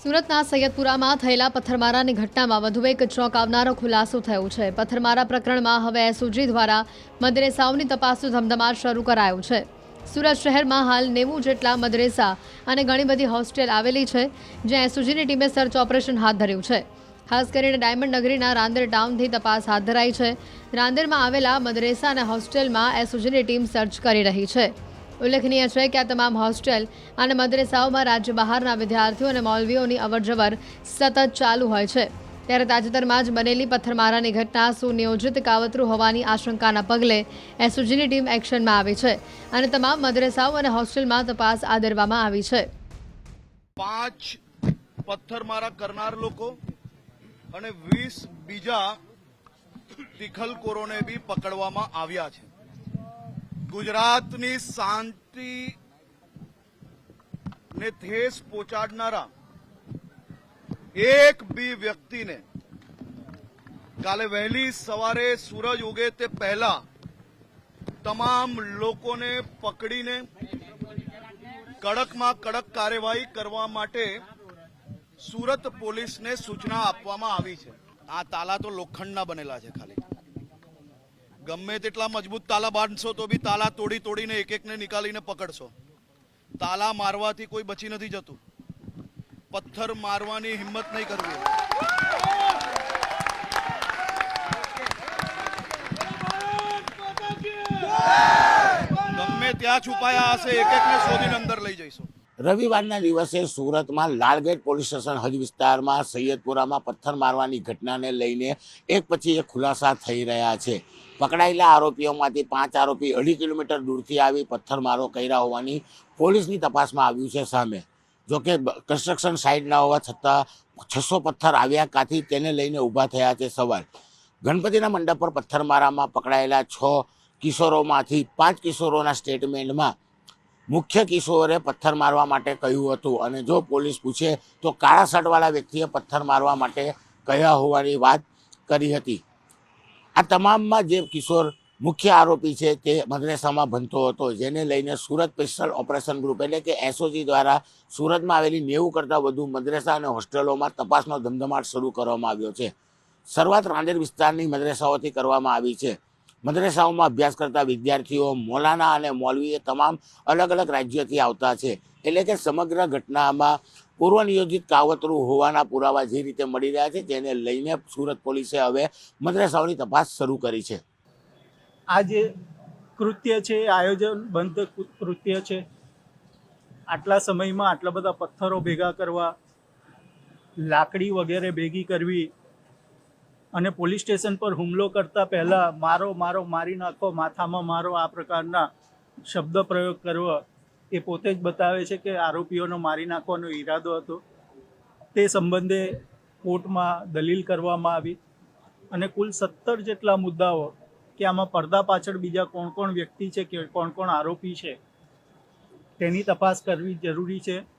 સુરતના સૈયદપુરામાં થયેલા પથ્થરમારાની ઘટનામાં વધુ એક ચોંકાવનારો ખુલાસો થયો છે. પથ્થરમારા પ્રકરણમાં હવે એસઓજી દ્વારા મદરેસાઓની તપાસનો ધમધમાટ શરૂ કરાયો છે. સુરત શહેરમાં હાલ નેવું જેટલા મદરેસા અને ઘણી બધી હોસ્ટેલ આવેલી છે, જ્યાં એસઓજીની ટીમે સર્ચ ઓપરેશન હાથ ધર્યું છે. ખાસ કરીને ડાયમંડ નગરીના રાંદેર ટાઉનથી તપાસ હાથ ધરાઈ છે. રાંદેરમાં આવેલા મદરેસા અને હોસ્ટેલમાં એસઓજીની ટીમ સર્ચ કરી રહી છે. ઉલ્લેખનીય છે કે આ તમામ હોસ્ટેલ અને મદ્રેસાઓમાં રાજ્ય બહારના વિદ્યાર્થીઓ અને મૌલવીઓની અવરજવર સતત ચાલુ હોય છે. ત્યારે તાજેતરમાં જ બનેલી પથ્થરમારાની ઘટના સુનિયોજિત કાવતરું હોવાની આશંકાના પગલે એસઓજીની ટીમ એક્શનમાં આવી છે અને તમામ મદ્રેસાઓ અને હોસ્ટેલમાં તપાસ આદરવામાં આવી છે. પાંચ પથ્થરમારા કરનાર લોકો અને વીસ બીજા તિખલકોરોને બી પકડવામાં આવ્યા છે. ગુજરાતની શાંતિ ને ઠેસ પહોંચાડનારા એક બી વ્યક્તિને કાલે વહેલી સવારે સૂરજ ઉગે તે પહેલા તમામ લોકોને પકડીને કડકમાં કડક કાર્યવાહી કરવા માટે સુરત પોલીસને સૂચના આપવામાં આવી છે. આ તાલા તો લોખંડના બનેલા છે ખાલી. ગમે તેટલા મજબૂત તાલા બાંધશો તો બી તાલા તોડી તોડીને એક એકને નીકાળીને પકડશો. તાલા મારવાથી કોઈ બચી નથી જતું. પથ્થર મારવાની હિંમત નહીં કરવી. ગમે ત્યાં છુપાયા હશે, એક એકને શોધીને અંદર લઈ જઈશું. રવિવારના દિવસે સુરતમાં લાલગેટ પોલીસ સ્ટેશન હજ વિસ્તારમાં સૈયદપુરામાં પથ્થર મારવાની ઘટનાને લઈને એક પછી એક ખુલાસા થઈ રહ્યા છે. પકડાયેલા આરોપીઓમાંથી પાંચ આરોપી અઢી કિલોમીટર દૂરથી આવી પથ્થરમારો કર્યા હોવાની પોલીસની તપાસમાં આવ્યું છે સામે. જોકે કન્સ્ટ્રક્શન સાઇટના હોવા છતાં છસો પથ્થર આવ્યા કાથી તેને લઈને ઊભા થયા છે સવાલ. ગણપતિના મંડપ પર પથ્થરમારામાં પકડાયેલા છ કિશોરોમાંથી પાંચ કિશોરોના સ્ટેટમેન્ટમાં મુખ્ય કિશોરે પથ્થર મારવા માટે કહ્યું હતું અને જો પોલીસ પૂછે તો કાળા શર્ટવાળા વ્યક્તિએ પથ્થર મારવા માટે કહ્યા હોવાની વાત કરી હતી. આ તમામમાં જે કિશોર મુખ્ય આરોપી છે તે મદ્રેસામાં ભણતો હતો, જેને લઈને સુરત સ્પેશિયલ ઓપરેશન ગ્રુપ એટલે કે એસઓજી દ્વારા સુરતમાં આવેલી નેવું કરતાં વધુ મદ્રેસા અને હોસ્ટેલોમાં તપાસનો ધમધમાટ શરૂ કરવામાં આવ્યો છે. શરૂઆત રાંદેર વિસ્તારની મદ્રેસાઓથી કરવામાં આવી છે. મદ્રેસાઓમાં અભ્યાસ કરતા વિદ્યાર્થીઓ મોલાના અને મોલવીએ તમામ અલગ અલગ રાજ્યોથી આવતા છે. એટલે કે સમગ્ર ઘટનામાં પૂર્વ નિયોજિત કાવતરું હોવાના પુરાવા જે રીતે મળી રહ્યા છે તેને લઈને સુરત પોલીસે હવે મદ્રેસાઓની તપાસ શરૂ કરી છે. આ જે કૃત્ય છે, એ બંધ કૃત્ય છે. આટલા સમયમાં આટલા બધા પથ્થરો ભેગા કરવા, લાકડી વગેરે ભેગી કરવી અને પોલીસ સ્ટેશન પર હુમલો કરતા પહેલા મારો મારો, મારી નાખો, માથામાં મારો આ પ્રકારના શબ્દ પ્રયોગ કરવો એ પોતે જ બતાવે છે કે આરોપીઓનો મારી નાખવાનો ઈરાદો હતો. તે સંબંધે કોર્ટમાં દલીલ કરવામાં આવી અને કુલ સત્તર જેટલા મુદ્દાઓ કે આમાં પડદા પાછળ બીજા કોણ કોણ વ્યક્તિ છે કે કોણ કોણ આરોપી છે તેની તપાસ કરવી જરૂરી છે.